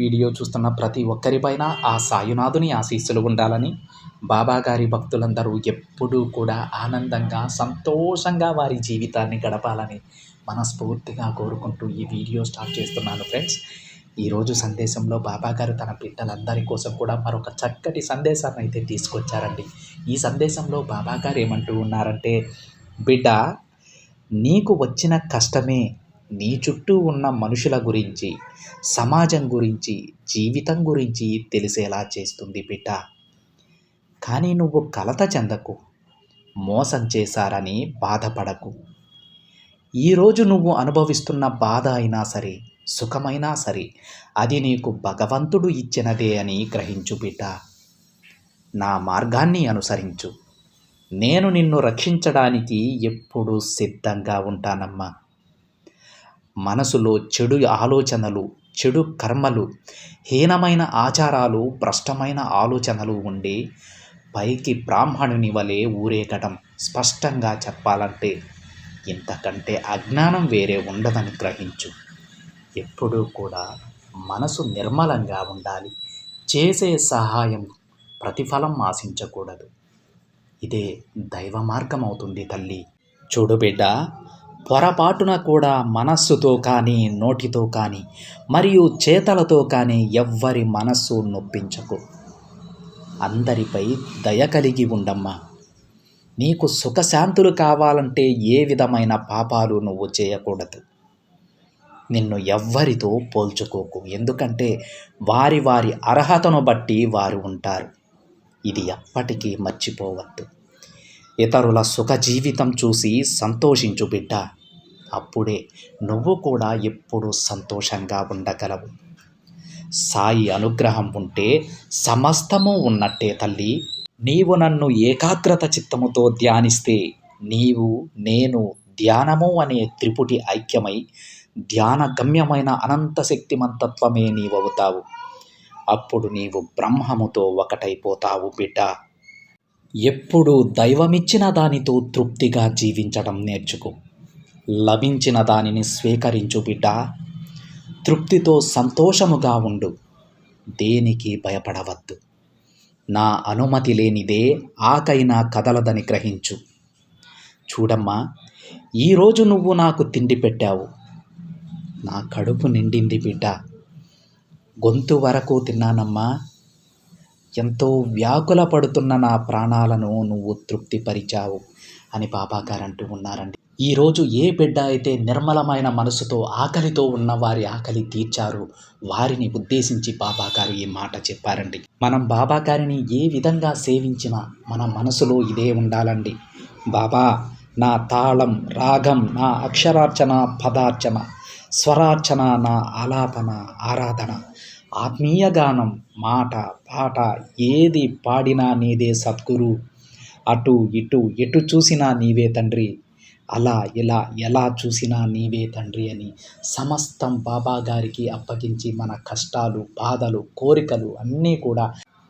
Video చూస్తున్న ప్రతి ఒక్కరిపైన ఆ సాయునాథుని ఆశీస్సులు ఉండాలని బాబాగారి భక్తులందరూ ఎప్పుడూ కూడా ఆనందంగా సంతోషంగా వారి జీవితాన్ని గడపాలని మనస్ఫూర్తిగా కోరుకుంటూ ఈ వీడియో స్టార్ట్ చేస్తున్నాను ఫ్రెండ్స్. ఈరోజు సందేశంలో బాబాగారు తన బిడ్డలందరి కోసం కూడా మరొక చక్కటి సందేశాన్ని అయితే తీసుకొచ్చారండి. ఈ సందేశంలో బాబాగారు ఏమంటూ ఉన్నారంటే బిడ్డ నీకు వచ్చిన కష్టమే నీ చుట్టూ ఉన్న మనుషుల గురించి సమాజం గురించి జీవితం గురించి తెలిసేలా చేస్తుంది బిడ్డ. కానీ నువ్వు కలత చెందకు మోసం చేశారని బాధపడకు. ఈరోజు నువ్వు అనుభవిస్తున్న బాధ అయినా సరే సుఖమైనా సరే అది నీకు భగవంతుడు ఇచ్చినదే అని గ్రహించు బిడ్డ. నా మార్గాన్ని అనుసరించు. నేను నిన్ను రక్షించడానికి ఎప్పుడూ సిద్ధంగా ఉంటానమ్మా. మనసులో చెడు ఆలోచనలు చెడు కర్మలు హీనమైన ఆచారాలు భ్రష్టమైన ఆలోచనలు ఉండి పైకి బ్రాహ్మణుని వలె ఊరేగటం స్పష్టంగా చెప్పాలంటే ఇంతకంటే అజ్ఞానం వేరే ఉండదని గ్రహించు. ఎప్పుడూ కూడా మనసు నిర్మలంగా ఉండాలి. చేసే సహాయం ప్రతిఫలం ఆశించకూడదు. ఇదే దైవ మార్గం అవుతుంది తల్లి. చూడు బిడ్డ పొరపాటున కూడా మనస్సుతో కానీ నోటితో కానీ మరియు చేతలతో కానీ ఎవ్వరి మనస్సు నొప్పించకు. అందరిపై దయ కలిగి ఉండమ్మా. నీకు సుఖశాంతులు కావాలంటే ఏ విధమైన పాపాలు నువ్వు చేయకూడదు. నిన్ను ఎవ్వరితో పోల్చుకోకు. ఎందుకంటే వారి వారి అర్హతను బట్టి వారు ఉంటారు. ఇది ఎప్పటికీ మర్చిపోవద్దు. ఇతరుల సుఖ జీవితం చూసి సంతోషించు బిడ్డ. అప్పుడే నువ్వు కూడా ఎప్పుడూ సంతోషంగా ఉండగలవు. సాయి అనుగ్రహం ఉంటే సమస్తము ఉన్నట్టే తల్లి. నీవు నన్ను ఏకాగ్రత చిత్తముతో ధ్యానిస్తే నీవు నేను ధ్యానము అనే త్రిపుటి ఐక్యమై ధ్యాన గమ్యమైన అనంత శక్తిమంతత్వమే నీవవుతావు. అప్పుడు నీవు బ్రహ్మముతో ఒకటైపోతావు బిడ్డ. ఎప్పుడు దైవమిచ్చిన దానితో తృప్తిగా జీవించడం నేర్చుకో. లభించిన దానిని స్వీకరించు బిడ్డ. తృప్తితో సంతోషముగా ఉండు. దేనికి భయపడవద్దు. నా అనుమతి లేనిదే ఆకైనా కదలదని గ్రహించు. చూడమ్మా ఈరోజు నువ్వు నాకు తిండి పెట్టావు. నా కడుపు నిండింది బిడ్డ. గొంతు వరకు తిన్నానమ్మా. ఎంతో వ్యాకుల పడుతున్న నా ప్రాణాలను నువ్వు తృప్తిపరిచావు అని బాబాగారు అంటూ ఉన్నారండి ఈరోజు ఏ బిడ్డ అయితే నిర్మలమైన మనసుతో ఆకలితో ఉన్న వారి ఆకలి తీర్చారు వారిని ఉద్దేశించి బాబాగారు ఈ మాట చెప్పారండి. మనం బాబాగారిని ఏ విధంగా సేవించినా మన మనసులో ఇదే ఉండాలండి. బాబా నా తాళం రాగం నా అక్షరార్చన పదార్చన స్వరార్చన నా ఆలాపన ఆరాధన ఆత్మీయ గానం మాట పాట ఏది పాడినా నీదే సద్గురు. అటు ఇటు ఎటు చూసినా నీవే తండ్రి. అలా ఇలా ఎలా చూసినా నీవే తండ్రి అని సమస్తం బాబాగారికి అప్పగించి మన కష్టాలు బాధలు కోరికలు అన్నీ కూడా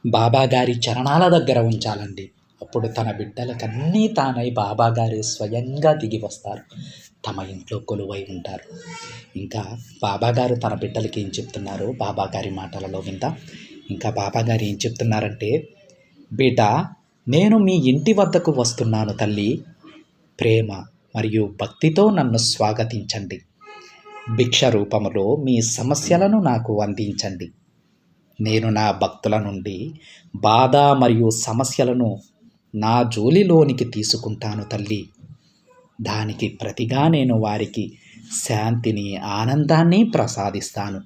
బాబాగారి చరణాల దగ్గర ఉంచాలండి. అప్పుడు తన బిడ్డలకన్నీ తానై బాబాగారి స్వయంగా దిగి వస్తారు. తమ ఇంట్లో కొలువై ఉంటారు. ఇంకా బాబాగారు తన బిడ్డలకి ఏం చెప్తున్నారు? బాబాగారి మాటలలో విందాం ఇంకా బాబాగారు ఏం చెప్తున్నారంటే బిడ్డ నేను మీ ఇంటి వద్దకు వస్తున్నాను తల్లి. ప్రేమ మరియు భక్తితో నన్ను స్వాగతించండి. భిక్ష రూపంలో మీ సమస్యలను నాకు అందించండి. నేను నా భక్తుల నుండి బాధ మరియు సమస్యలను నా జోలిలోనికి తీసుకుంటాను తల్లి. దానికి ప్రతిగా నేను వారికి శాంతిని ఆనందాన్ని ప్రసాదిస్తాను.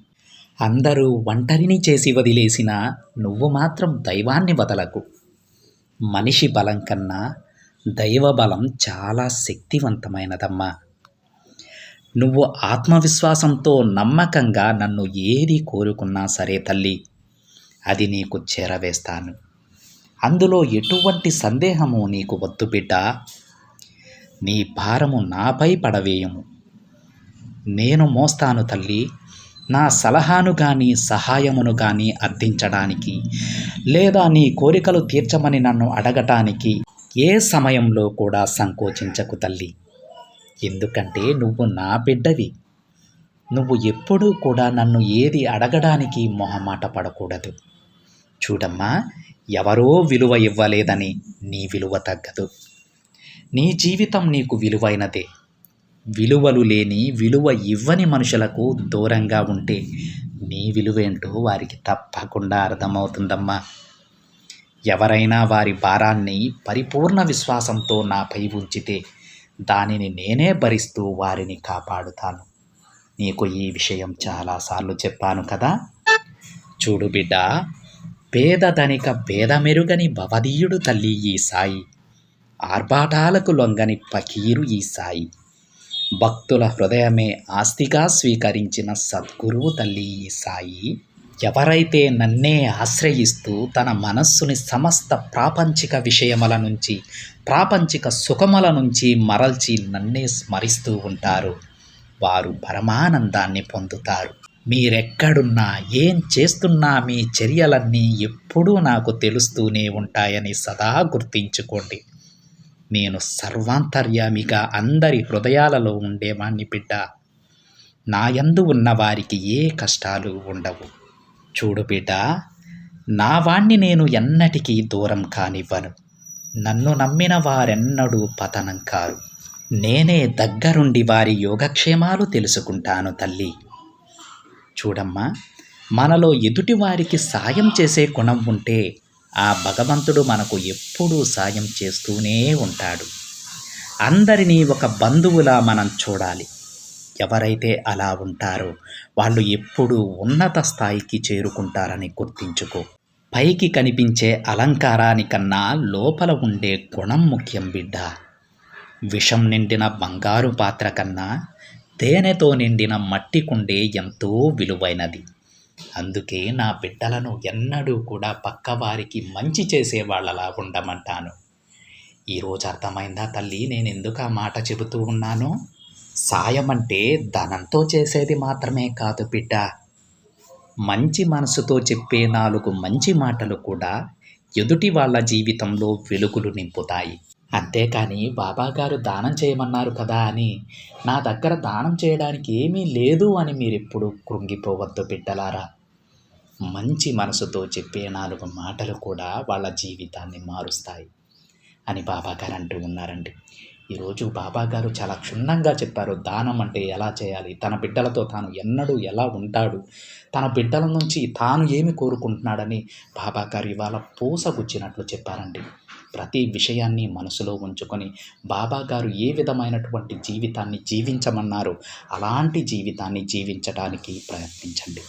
అందరూ ఒంటరిని చేసి వదిలేసిన నువ్వు మాత్రం దైవాన్ని వదలకు. మనిషి బలం కన్నా దైవ బలం చాలా శక్తివంతమైనదమ్మా. నువ్వు ఆత్మవిశ్వాసంతో నమ్మకంగా నన్ను ఏది కోరుకున్నా సరే తల్లి అది నీకు చేరవేస్తాను. అందులో ఎటువంటి సందేహము నీకు వద్దు బిడ్డ. నీ భారము నాపై పడవేయము. నేను మోస్తాను తల్లి నా సలహాను కానీ సహాయమును కానీ అర్థించడానికి లేదా నీ కోరికలు తీర్చమని నన్ను అడగటానికి ఏ సమయంలో కూడా సంకోచించకు తల్లి. ఎందుకంటే నువ్వు నా బిడ్డవి. నువ్వు ఎప్పుడూ కూడా నన్ను ఏది అడగడానికి మొహమాట పడకూడదు. చూడమ్మా ఎవరో విలువ ఇవ్వలేదని నీ విలువ తగ్గదు. నీ జీవితం నీకు విలువైనదే. విలువలు లేని విలువ ఇవ్వని మనుషులకు దూరంగా ఉంటే నీ విలువేంటో వారికి తప్పకుండా అర్థమవుతుందమ్మా. ఎవరైనా వారి భారాన్ని పరిపూర్ణ విశ్వాసంతో నాపై ఉంచితే దానిని నేనే భరిస్తూ వారిని కాపాడుతాను. నీకు ఈ విషయం చాలాసార్లు చెప్పాను కదా. చూడు బిడ్డ పేదధనిక భేదమెరుగని భవదీయుడు తల్లి ఈ సాయి. ఆర్భాటాలకు లొంగని పకీరు ఈ సాయి భక్తుల హృదయమే ఆస్తిగా స్వీకరించిన సద్గురువు తల్లి ఈ సాయి ఎవరైతే నన్నే ఆశ్రయిస్తూ తన మనస్సుని సమస్త ప్రాపంచిక విషయముల నుంచి ప్రాపంచిక సుఖముల నుంచి మరల్చి నన్నే స్మరిస్తూ ఉంటారు. వారు పరమానందాన్ని పొందుతారు. మీరెక్కడున్నా ఏం చేస్తున్నా మీ చర్యలన్నీ ఎప్పుడూ నాకు తెలుస్తూనే ఉంటాయని సదా గుర్తించుకోండి. నేను సర్వాంతర్యామిగా అందరి హృదయాలలో ఉండేవాణ్ణి బిడ్డ. నాయందు ఉన్న వారికి ఏ కష్టాలు ఉండవు. చూడు బిడ్డ నా వాణ్ణి నేను ఎన్నటికీ దూరం కానివ్వను. నన్ను నమ్మిన వారెన్నడూ పతనం కారు. నేనే దగ్గరుండి వారి యోగక్షేమాలు తెలుసుకుంటాను తల్లి. చూడమ్మా మనలో ఎదుటివారికి సాయం చేసే గుణం ఉంటే ఆ భగవంతుడు మనకు ఎప్పుడూ సాయం చేస్తూనే ఉంటాడు. అందరినీ ఒక బంధువులా మనం చూడాలి. ఎవరైతే అలా ఉంటారో వాళ్ళు ఎప్పుడూ ఉన్నత స్థాయికి చేరుకుంటారని గుర్తించుకో. పైకి కనిపించే అలంకారానికన్నా లోపల ఉండే గుణం ముఖ్యం బిడ్డ. విషం నిండిన బంగారు పాత్ర కన్నా తేనెతో నిండిన మట్టి కుండే ఎంతో విలువైనది. అందుకే నా బిడ్డలను ఎన్నడూ కూడా పక్కవారికి మంచి చేసే వాళ్ళలా ఉండమంటాను ఈరోజు అర్థమైందా తల్లి? నేను ఎందుకు ఆ మాట చెబుతూ ఉన్నాను? సాయం అంటే ధనంతో చేసేది మాత్రమే కాదు బిడ్డ. మంచి మనసుతో చెప్పే నాలుగు మంచి మాటలు కూడా ఎదుటి వాళ్ళ జీవితంలో వెలుగులు నింపుతాయి. అంతేకాని బాబాగారు దానం చేయమన్నారు కదా అని. నా దగ్గర దానం చేయడానికి ఏమీ లేదు అని మీరెప్పుడు కృంగిపోవద్దు బిడ్డలారా. మంచి మనసుతో చెప్పే నాలుగు మాటలు కూడా వాళ్ళ జీవితాన్ని మారుస్తాయి అని బాబాగారు అంటూ ఉన్నారండి. ఈరోజు బాబాగారు చాలా క్షుణ్ణంగా చెప్పారు. దానం అంటే ఎలా చేయాలి? తన బిడ్డలతో తాను ఎన్నడూ ఎలా ఉంటాడు? తన బిడ్డల నుంచి తాను ఏమి కోరుకుంటున్నాడని బాబాగారు ఇవాళ పూసగుచ్చినట్లు చెప్పారండి. ప్రతి విషయాన్ని మనసులో ఉంచుకొని బాబా గారు ఏ విధమైనటువంటి జీవితాన్ని జీవించమన్నారు అలాంటి జీవితాన్ని జీవించడానికి ప్రయత్నించండి.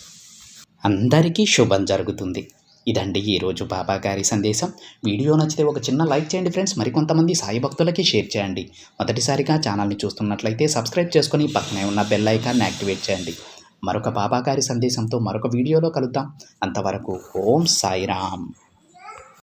అందరికీ శుభం జరుగుతుంది. ఇదండి ఈరోజు బాబా గారి సందేశం. వీడియో నచ్చితే ఒక చిన్న లైక్ చేయండి ఫ్రెండ్స్. మరికొంతమంది సాయి భక్తులకి షేర్ చేయండి. మొదటిసారిగా ఛానల్ని చూస్తున్నట్లయితే సబ్స్క్రైబ్ చేసుకొని పక్కనే ఉన్న బెల్ ఐకాన్ని యాక్టివేట్ చేయండి. మరొక బాబా గారి సందేశంతో మరొక వీడియోలో కలుద్దాం. అంతవరకు ఓం సాయిరామ్.